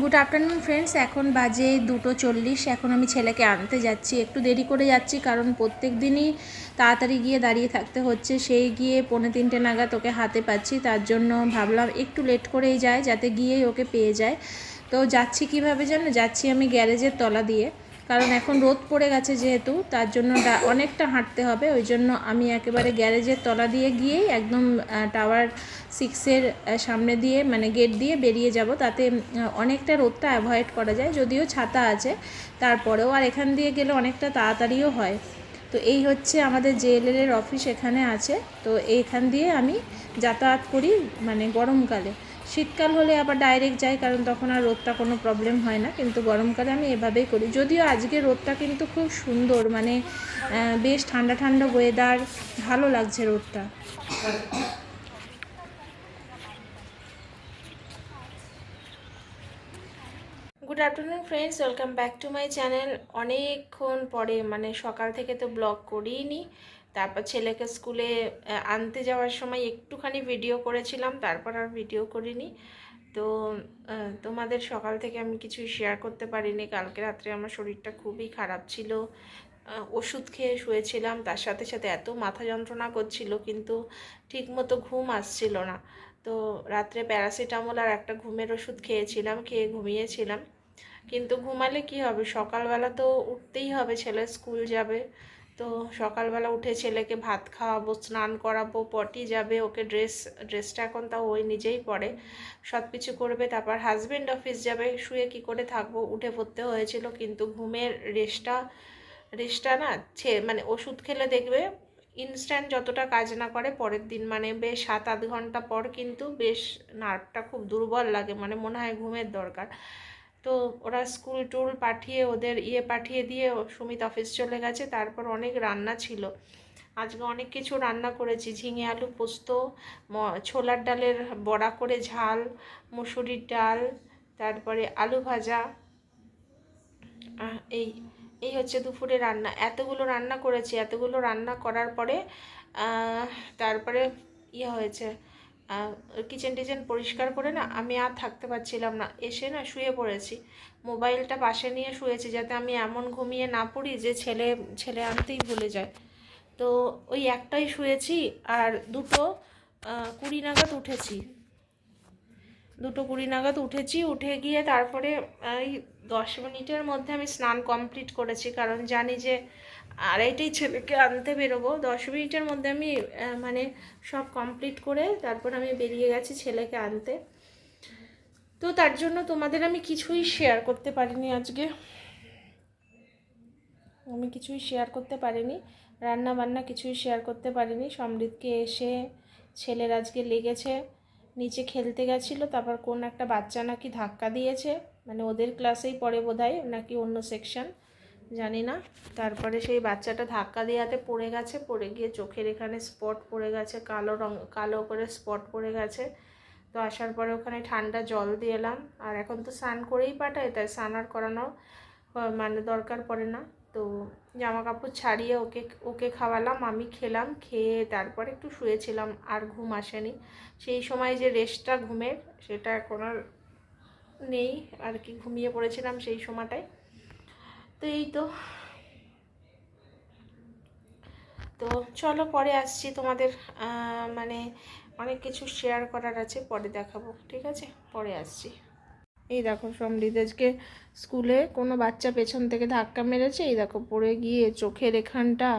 Good afternoon friends এখন বাজে দুটো চল্লিশ। এখন আমি ছেলেকে আনতে যাচ্ছি। একটু দেরি করে যাচ্ছি, কারণ প্রত্যেক দিনই তাড়াতাড়ি গিয়ে দাঁড়িয়ে থাকতে হচ্ছে। সেই গিয়ে পৌনে তিনটে নাগাদ ওকে হাতে পাচ্ছি। তার জন্য ভাবলাম একটু লেট করেই যায়, যাতে গিয়েই ওকে পেয়ে যায়। তো যাচ্ছি কীভাবে জানো যাচ্ছি আমি গ্যারেজের তলা দিয়ে। কারণ এখন রোদ পড়ে গেছে যেহেতু, তার জন্য অনেকটা হাঁটতে হবে। ওই জন্য আমি একেবারে গ্যারেজের তলা দিয়ে গিয়েই একদম টাওয়ার সিক্সের সামনে দিয়ে মানে গেট দিয়ে বেরিয়ে যাব। তাতে অনেকটা রোদটা অ্যাভয়েড করা যায়, যদিও ছাতা আছে। তারপরেও আর এখান দিয়ে গেলে অনেকটা তাড়াতাড়িও হয়। তো এই হচ্ছে আমাদের জেএলএল এর অফিস এখানে আছে। তো এইখান দিয়ে আমি যাতায়াত করি মানে গরমকালে। শীতকাল হলে আবার ডাইরেক্ট যাই, কারণ তখন আর রোদটা কোনো প্রবলেম হয় না। কিন্তু গরমকালে আমি এভাবেই করি। যদিও আজকে রোদটা কিন্তু খুব সুন্দর মানে বেশ ঠান্ডা ঠান্ডা ওয়েদার ভালো লাগছে রোদটা। Good afternoon friends welcome back to my channel অনেকক্ষণ পরে মানে সকাল থেকে তো ব্লগ করিনি তারপর ছেলেকে স্কুলে আনতে যাওয়ার সময় একটুখানি ভিডিও করেছিলাম, তারপর আর ভিডিও করিনি। তো তোমাদের সকাল থেকে আমি কিছুই শেয়ার করতে পারিনি। কালকে রাত্রে আমার শরীরটা খুবই খারাপ ছিল। ওষুধ খেয়ে শুয়েছিলাম, তার সাথে সাথে এত মাথা যন্ত্রণা করছিল, কিন্তু ঠিকমতো ঘুম আসছিল না। তো রাত্রে প্যারাসিটামল আর একটা ঘুমের ওষুধ খেয়েছিলাম, খেয়ে ঘুমিয়েছিলাম। কিন্তু ঘুমালে কি হবে? সকালবেলা তো উঠতেই হবে ছেলে স্কুল যাবে। তো সকালবেলা উঠে ছেলেকে ভাত খাওয়াবো, স্নান করাবো, পটি যাবে, ওকে ড্রেস ড্রেসটা এখন তাও ওই নিজেই পরে। সব কিছু করবে, তারপর হাজব্যান্ড অফিস যাবে, শুয়ে কি করে থাকব? উঠে পড়তে হয়েছিল, কিন্তু ঘুমের রেস্টটা রেস্টটা না মানে ওষুধ খেলে দেখবে ইনস্ট্যান্ট যতটা কাজ না করে, পরের দিন মানে বেশ সাত আধ ঘণ্টা পর কিন্তু বেশ নার্ভটা খুব দুর্বল লাগে মানে মনে হয় ঘুমের দরকার। তো ওরা স্কুল টুল পাঠিয়ে, ওদের ইয়ে পাঠিয়ে দিয়ে সুমিত অফিস চলে গেছে। তারপর অনেক রান্না ছিল। আজকে অনেক কিছু রান্না করেছি। ঝিঙে আলু পোস্ত ছোলার ডালের বড়া করে ঝাল, মুসুরির ডাল, তারপরে আলু ভাজা। এই এই হচ্ছে দুপুরে রান্না। এতগুলো রান্না করেছি। এতগুলো রান্না করার পরে তারপরে ইয়ে হয়েছে। কিচেন টিচেন পরিষ্কার করে না, আমি আর থাকতে পারছিলাম না। এসে না শুয়ে পড়েছি। মোবাইলটা পাশে নিয়ে শুয়েছি যাতে আমি এমন ঘুমিয়ে না পড়ি যে ছেলে ছেলে আনতেই ভুলে যায়। তো ওই একটাই শুয়েছি আর দুটো কুড়ি নাগাদ উঠেছি। দুটো কুড়ি নাগাদ উঠেছি, উঠে গিয়ে তারপরে এই দশ মিনিটের মধ্যে আমি স্নান কমপ্লিট করেছি, কারণ জানি যে আড়াইটাই ছেলেকে আনতে বেরোবো। দশ মিনিটের মধ্যে আমি মানে সব কমপ্লিট করে তারপর আমি বেরিয়ে গেছি ছেলেকে আনতে। তো তার জন্য তোমাদের আমি কিছুই শেয়ার করতে পারিনি আজকে। আমি কিছুই শেয়ার করতে পারিনি। রান্না বান্না কিছুই শেয়ার করতে পারিনি। সমৃদ্ধকে এসে ছেলের আজকে লেগেছে। নিচে খেলতে গেছিল, তারপর কোন একটা বাচ্চা নাকি ধাক্কা দিয়েছে। মানে ওদের ক্লাসেই পড়ে বোধহয়, নাকি অন্য সেকশন জানি না। তারপরে সেই বাচ্চাটা ধাক্কা দেওয়াতে পড়ে গেছে, পড়ে গিয়ে চোখের এখানে স্পট পড়ে গেছে, কালো রং, কালো করে স্পট পড়ে গেছে। তো আসার পরে ওখানে ঠান্ডা জল দিয়ে এলাম। আর এখন তো স্নান করেই পাঠায়, তাই স্নান আর করানো মানে দরকার পড়ে না। তো জামা কাপড় ছাড়িয়ে ওকে ওকে খাওয়ালাম, আমি খেলাম, খেয়ে তারপরে একটু শুয়েছিলাম, আর ঘুম আসেনি। সেই সময় যে রেস্টটা ঘুমের, সেটা এখন আর নেই, আর কি ঘুমিয়ে পড়েছিলাম সেই সময়টায়। তো এই তো তো চলো পরে আসছি তোমাদের মানে অনেক কিছু শেয়ার করার আছে, পরে দেখাবো, ঠিক আছে? পরে আসছি। এই দেখো সমৃদ্ধ আজকে স্কুলে কোনো বাচ্চা পেছন থেকে ধাক্কা মেরেছে, এই দেখো পড়ে গিয়ে চোখের এখানটা,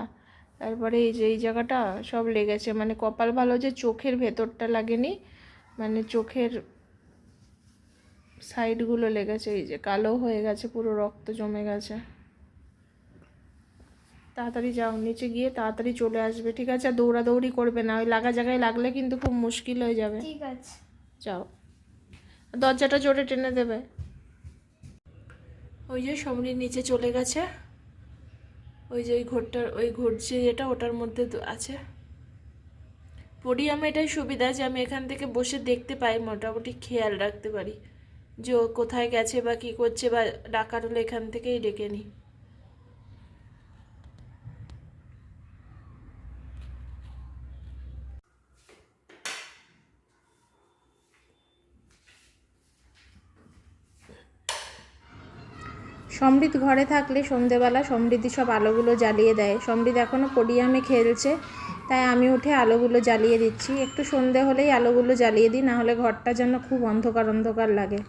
তারপরে এই যে, এই জায়গাটা সব লেগেছে মানে কপাল ভালো যে চোখের ভেতরটা লাগেনি মানে চোখের সাইডগুলো লেগেছে, এই যে কালো হয়ে গেছে, পুরো রক্ত জমে গেছে। তাড়াতাড়ি যাও নিচে গিয়ে তাড়াতাড়ি চলে আসবে ঠিক আছে? আর দৌড়াদৌড়ি করবে না ওই লাগা জায়গায় লাগলে কিন্তু খুব মুশকিল হয়ে যাবে। ঠিক আছে। যাও। দরজাটা জোরে টেনে দেবে। ওই যে সমরির নিচে চলে গেছে। ওই যে ওই ঘরটার ওই ঘর যে যেটা ওটার মধ্যে আছে। পোডিয়ামে এটাই সুবিধা যে আমি এখান থেকে বসে দেখতে পাই মোটামুটি খেয়াল রাখতে পারি। যে ও কোথায় গেছে বা কি করছে বা ডাকার হলে এখান থেকেই ডেকে নিই সমৃদ্ধ ঘরে থাকলে সন্ধেবেলা সমৃদ্ধি সব আলোগুলো জ্বালিয়ে দেয়। সমৃদ্ধ এখনও পোডিয়ামে খেলছে, তাই আমি উঠে আলোগুলো জ্বালিয়ে দিচ্ছি। একটু সন্ধে হলেই আলোগুলো জ্বালিয়ে দিই নাহলে ঘরটা যেন খুব অন্ধকার অন্ধকার লাগে।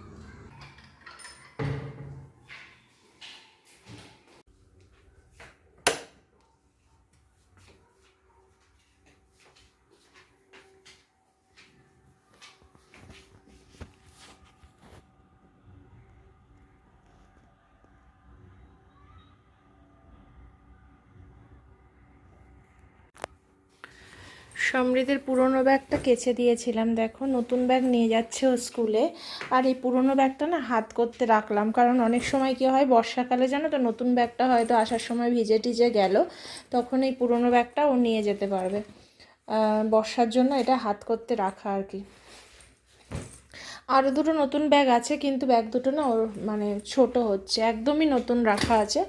সমৃদ্ধের পুরনো ব্যাগটা কেচে দিয়েছিলাম, দেখো। নতুন ব্যাগ নিয়ে যাচ্ছে ও স্কুলে। আর এই পুরনো ব্যাগটা না হাত করতে রাখলাম, কারণ অনেক সময় কী হয়, বর্ষাকালে জানো তো, নতুন ব্যাগটা হয়তো আসার সময় ভিজে টিজে গেল, তখন এই পুরনো ব্যাগটা ও নিয়ে যেতে পারবে। বর্ষার জন্য এটা হাত করতে রাখা আর কি। আরও দুটো নতুন ব্যাগ আছে, কিন্তু ব্যাগ দুটো না ওর মানে ছোট হচ্ছে, একদমই নতুন রাখা আছে।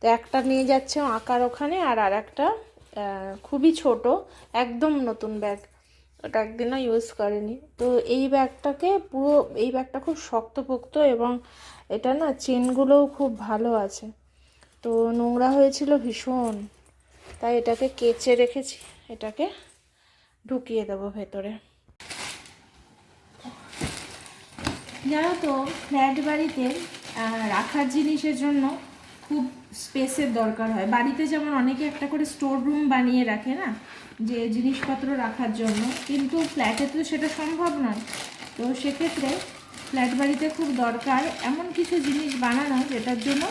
তো একটা নিয়ে যাচ্ছে আঁকার ওখানে, আর আর একটা খুবই ছোট, একদম নতুন ব্যাগ ওটা একদিনও ইউজ করেনি। তো এই ব্যাগটাকে পুরো, এই ব্যাগটা খুব শক্তপোক্ত এবং এটা না চেনগুলোও খুব ভালো আছে। তো নোংরা হয়েছিল ভীষণ। তাই এটাকে কেচে রেখেছি। এটাকে ঢুকিয়ে দেবো ভেতরে। জানো তো ফ্ল্যাট বাড়িতে রাখার জিনিসের জন্য খুব স্পেসের দরকার হয়। বাড়িতে যেমন অনেকে একটা করে স্টোর রুম বানিয়ে রাখে না, যে জিনিসপত্র রাখার জন্য, কিন্তু ফ্ল্যাটে তো সেটা সম্ভব নয়। তো সেক্ষেত্রে ফ্ল্যাট বাড়িতে খুব দরকার এমন কিছু জিনিস বানানো যেটার জন্য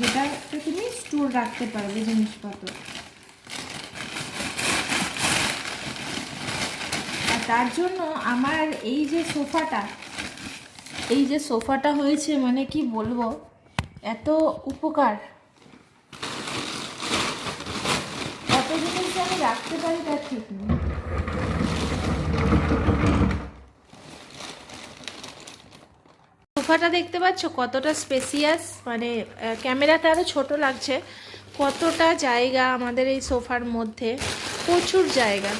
যেটাতে তুমি স্টোর রাখতে পারবে জিনিসপত্র। আর তার জন্য আমার এই যে সোফাটা, এই যে সোফাটা হয়েছে মানে কি বলব এত উপকার। কত জিনিস আমি রাখতে পারি তার ঠিক নেই। সোফাটা দেখতে পাচ্ছ কতটা স্পেসিয়াস মানে ক্যামেরাতে আরও ছোট লাগছে। কতটা জায়গা আমাদের এই সোফার মধ্যে? প্রচুর জায়গা।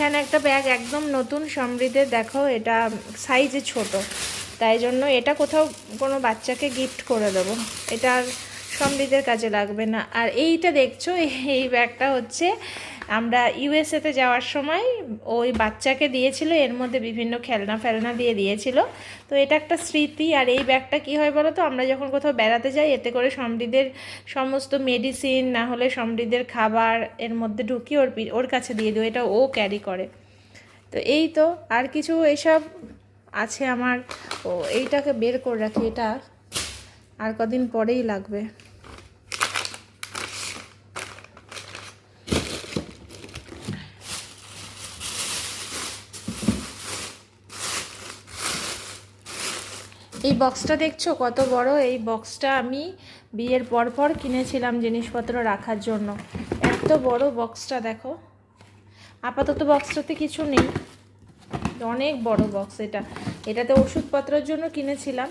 এখানে একটা ব্যাগ একদম নতুন সমৃদ্ধের, দেখো এটা সাইজে ছোট। তাই জন্য এটা কোথাও কোনো বাচ্চাকে গিফট করে দেবো। এটা সমৃদ্ধের কাজে লাগবে না। আর এইটা দেখছ, এই ব্যাগটা হচ্ছে আমরা ইউএসএতে যাওয়ার সময় ওই বাচ্চাকে দিয়েছিল, এর মধ্যে বিভিন্ন খেলনা ফেলনা দিয়ে দিয়েছিল। তো এটা একটা স্মৃতি, আর এই ব্যাগটা কি হয় বলো তো আমরা যখন কোথাও বেড়াতে যাই, এতে করে সমৃদ্ধের সমস্ত মেডিসিন না হলে সমৃদ্ধের খাবার এর মধ্যে ঢুকি ওর ওর কাছে দিয়ে দিও এটা ও ক্যারি করে। তো এই তো, আর কিছু এসব আছে আমার। ও, এইটাকে বের করে রাখি, এটা আর কদিন পরেই লাগবে। বক্সটা দেখছ? কত বড়? এই বক্সটা আমি বিয়ের পর পর কিনেছিলাম জিনিসপত্র রাখার জন্য। এত বড় বক্সটা দেখো। আপাতত বক্সটাতে কিছু নেই। অনেক বড় বক্স এটা। এটাতে ওষুধপত্রের জন্য কিনেছিলাম।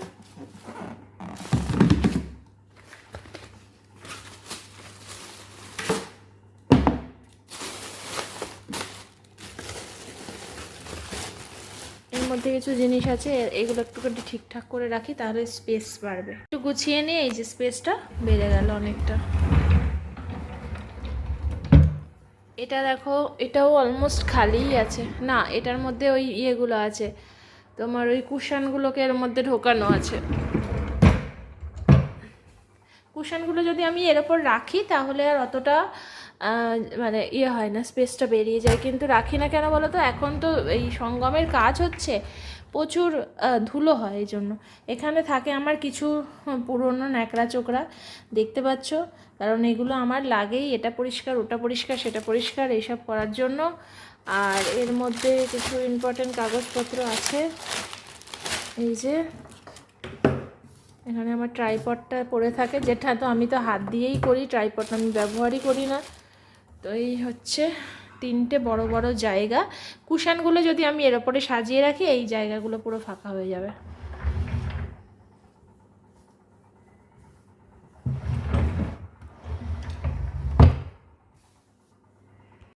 মধ্যে কিছু জিনিস আছে, এগুলো একটুখানি ঠিকঠাক করে রাখি, তাহলে স্পেস বাড়বে। একটু গুছিয়ে নিয়ে এই যে স্পেসটা বেড়ে গেল অনেকটা। এটা দেখো, এটাও অলমোস্ট খালিই আছে। না, এটার মধ্যে ওই ইয়েগুলো আছে। তোমার ওই কুশানগুলোকে এর মধ্যে ঢোকানো আছে। কুশানগুলো যদি আমি এর ওপর রাখি, তাহলে আর অতটা মানে ইয়ে হয় না স্পেসটা বেরিয়ে যায়। কিন্তু রাখি না কেন বলো তো? এখন তো এই সঙ্গমের কাজ হচ্ছে প্রচুর ধুলো হয় এই জন্য। এখানে থাকে আমার কিছু পুরনো ন্যাকড়া চোকরা দেখতে পাচ্ছ? কারণ এগুলো আমার লাগেই। এটা পরিষ্কার, ওটা পরিষ্কার, সেটা পরিষ্কার এইসব করার জন্য। আর এর মধ্যে কিছু ইম্পর্টেন্ট কাগজপত্র আছে। এই যে, এখানে আমার ট্রাইপডটা পড়ে থাকে, যেটা তো আমি তো হাত দিয়েই করি ট্রাইপড আমি ব্যবহারই করি না। তো এই হচ্ছে তিনটে বড় বড় জায়গা। কুশানগুলো যদি আমি এর ওপরে সাজিয়ে রাখি, এই জায়গাগুলো পুরো ফাঁকা হয়ে যাবে।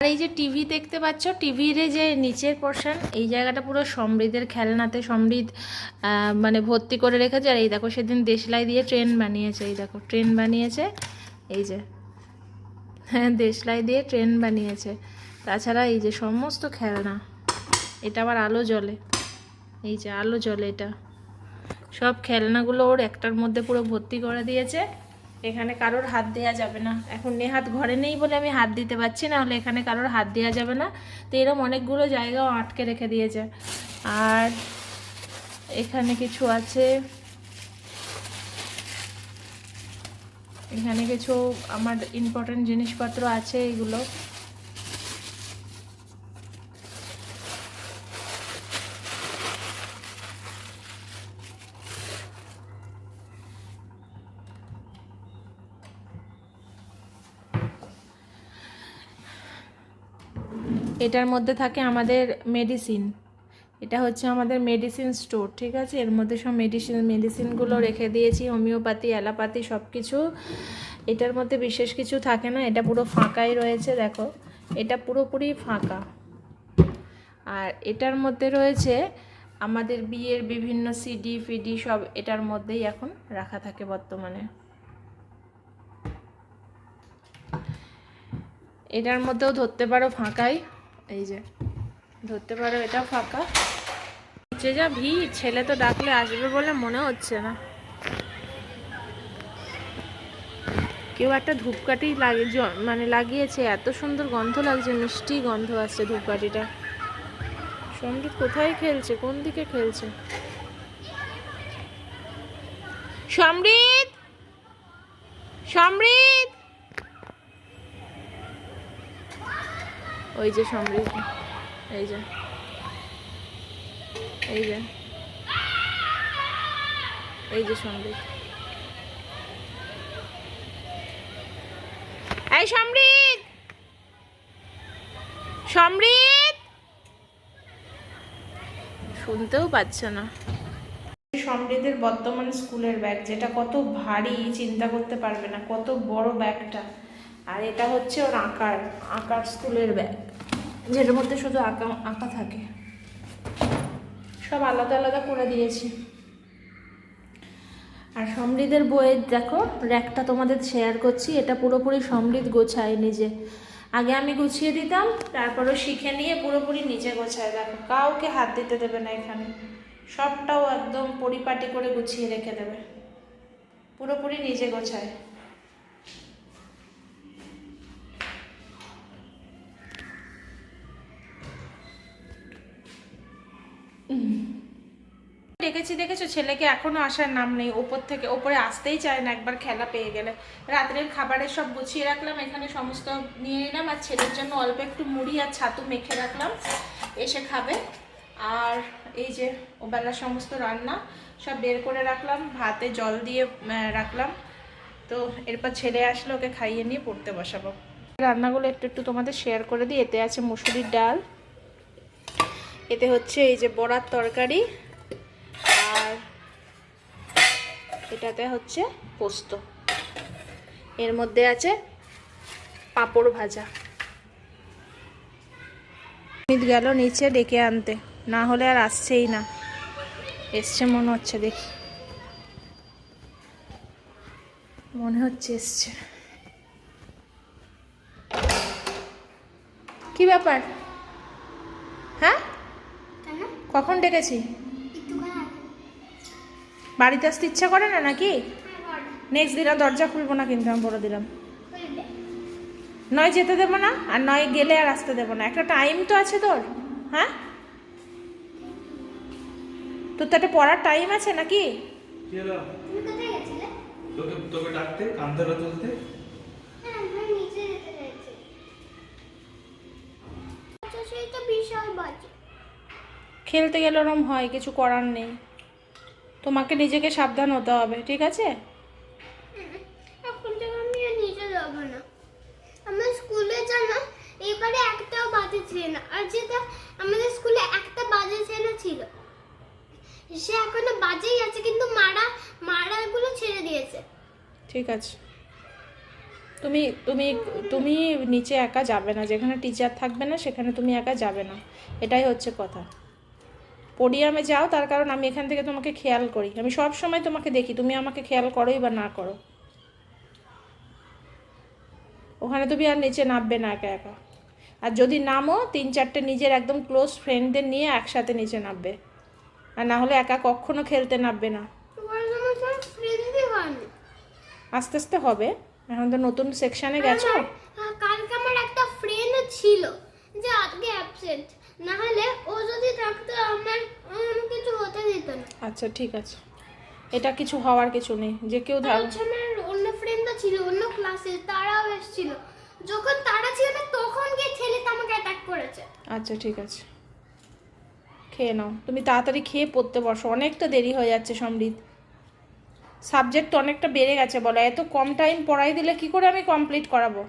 আর এই যে টিভি দেখতে পাচ্ছ, টিভির যে নিচের পোর্শন এই জায়গাটা পুরো সমৃদ্ধের খেলনাতে সমৃদ্ধ মানে ভর্তি করে রেখেছে। আর এই দেখো, সেদিন দেশলাই দিয়ে ট্রেন বানিয়েছে, এই দেখো ট্রেন বানিয়েছে। এই যে। হ্যাঁ দেশলাই দিয়ে ট্রেন বানিয়েছে। তাছাড়া এই যে সমস্ত খেলনা, এটা আবার আলো জ্বলে। এই যে আলো জ্বলে এটা। সব খেলনাগুলো ওর একটার মধ্যে পুরো ভর্তি করে দিয়েছে। এখানে কারোর হাত দেওয়া যাবে না। এখন নেহাত ঘরে নেই বলে আমি হাত দিতে পারছি না হলে এখানে কারোর হাত দেওয়া যাবে না। তো এরকম অনেকগুলো জায়গাও আটকে রেখে দিয়েছে। আর এখানে কিছু আছে। এখানে কিছু আমার ইম্পর্টেন্ট জিনিসপত্র আছে এগুলো। এটার মধ্যে থাকে আমাদের মেডিসিন এটা হচ্ছে আমাদের মেডিসিন স্টোর ঠিক আছে? এর মধ্যে সব মেডিসিন মেডিসিনগুলো রেখে দিয়েছি হোমিওপ্যাথি অ্যালোপ্যাথি সব কিছু এটার মধ্যে বিশেষ কিছু থাকে না, এটা পুরো ফাঁকাই রয়েছে, দেখো। এটা পুরোপুরি ফাঁকা। আর এটার মধ্যে রয়েছে আমাদের বিয়ের বিভিন্ন সিডি ফিডি সব এটার মধ্যেই এখন রাখা থাকে বর্তমানে। এটার মধ্যেও ধরতে পারো ফাঁকাই, এই যে। ধরতে পারো, এটা ফাঁকা। নিচে যা ভিড়, ছেলে তো ডাকলে আসবে বলে মনে হচ্ছে না। কেউ একটা ধূপকাঠি লাগে মানে লাগিয়েছে, এত সুন্দর গন্ধ লাগছে, মিষ্টি গন্ধ আসছে ধূপকাঠিটা। সংগীত কোথায় খেলছে? কোন দিকে খেলছে? সমৃদ্ধ সমৃদ্ধ ওই যে সমৃদ্ধ এই যে। এই যে। এই যে সমৃদ্ধ। এই সমৃদ্ধ! সমৃদ্ধ! শুনতেও পাচ্ছে না। সমৃদ্ধের বর্তমান স্কুলের ব্যাগ, যেটা কত ভারী, চিন্তা করতে পারবে না, কত বড় ব্যাগটা। আর এটা হচ্ছে ওর আঁকার আঁকার স্কুলের ব্যাগ। যেটার মধ্যে শুধু আঁকা আঁকা থাকে। সব আলাদা আলাদা করে দিয়েছি। আর সমৃদ্ধের বইয়ের, দেখো, র্যাকটা তোমাদের শেয়ার করছি। এটা পুরোপুরি সমৃদ্ধ গোছায় নিজে আগে আমি গুছিয়ে দিতাম, তারপরও শিখে নিয়ে পুরোপুরি নিজে গোছায়। দেখো, কাউকে হাত দিতে দেবে না এখানে। সবটাও একদম পরিপাটি করে গুছিয়ে রেখে দেবে। পুরোপুরি নিজে গোছায়। ডেকেছি দেখেছ? ছেলেকে এখনও আসার নাম নেই। ওপর থেকে, ওপরে আসতেই চায় না একবার খেলা পেয়ে গেলে। রাত্রের খাবারের সব গুছিয়ে রাখলাম, এখানে সমস্ত নিয়ে নিলাম আর ছেলের জন্য অল্প একটু মুড়ি আর ছাতু মেখে রাখলাম। এসে খাবে। আর এই যে ও বেলার সমস্ত রান্না সব বের করে রাখলাম, ভাতে জল দিয়ে রাখলাম। তো এরপর ছেলে আসলে ওকে খাইয়ে নিয়ে পড়তে বসাবো। রান্নাগুলো একটু একটু তোমাদের শেয়ার করে দিই। এতে আছে মুসুরির ডাল এতে হচ্ছে এই যে বড়ার তরকারি আর এটাতে হচ্ছে পোস্ত। এর মধ্যে আছে পাঁপড় ভাজা। অমিত গেল নিচে ডেকে আনতে। না হলে আর আসছেই না। এসছে মনে হচ্ছে, দেখি। মনে হচ্ছে এসছে। কি ব্যাপার? কখন ডেকেছি বাড়িতে আসতে ইচ্ছা করে না নাকি নেক্সট দিন আর দরজা খুলবো না কিন্তু আমি বলে দিলাম নয় যেতে দেবো না আর নয় গেলে আর আসতে দেবো না একটা টাইম তো আছে তোর হ্যাঁ তোর তো একটা পড়ার টাইম আছে নাকি কি হলো? তুমি কোথায় গেছিলে? তোকে তোকে ডাকতে কান তুলতে হ্যাঁ, আমি নিচে যেতে চাইছি। আচ্ছা, সেই তো বিশাল বাজে। খেলতে গেলে ওরম হয় কিছু করার নেই। তোমাকে নিজেকে সাবধান হতে হবে ঠিক আছে? এখন থেকে আমি যাব না। আমার স্কুলে জানো এবারে একটাও বাজে আর যেটা আমাদের স্কুলে একটা বাজে ছেলে ছিল। সে এখনও বাজেই আছে কিন্তু মারা মারাগুলো ছেড়ে দিয়েছে। ঠিক আছে। তুমি তুমি তুমি নিচে একা যাবে না যেখানে টিচার থাকবে না সেখানে তুমি একা যাবে না। এটাই হচ্ছে কথা। পোডিয়ামে যাও তার কারণ আমি এখান থেকে তোমাকে খেয়াল করি। আমি সব সময় তোমাকে দেখি তুমি আমাকে খেয়াল করোই বা না করো। ওখানে তুমি আর নিচে নামবে না একা একা। আর যদি নামো তিন চারটে নিজের একদম ক্লোজ ফ্রেন্ডদের নিয়ে একসাথে নিচে নামবে। আর না হলে একা কখনো খেলতে নামবে না। আস্তে আস্তে হবে। এখন তো নতুন সেকশানে গেছো? কালকে আমার একটা ফ্রেন্ড ছিল যে আজকে অ্যাবসেন্ট না হলে ও যদি থাকতো আমার আমার কিছু হতে দিত না আচ্ছা ঠিক আছে। এটা কিছু হওয়ার কিছু নেই। যে কেউ ধর আমার অন্য ফ্রেন্ডও ছিল অন্য ক্লাসে তারাও এসেছিল। যখন তারা ছিল না তখন গিয়ে ছেলেটা আমাকে অ্যাটাক করেছে। আচ্ছা ঠিক আছে। খেয়ে নাও। তুমি তাড়াতাড়ি খেয়ে পড়তে বসো। অনেকটা দেরি হয়ে যাচ্ছে সমৃদ্ধ। সাবজেক্ট অনেকটা বেড়ে গেছে বলো। এত কম টাইম পড়াই দিলে কি করে আমি কমপ্লিট করাবো?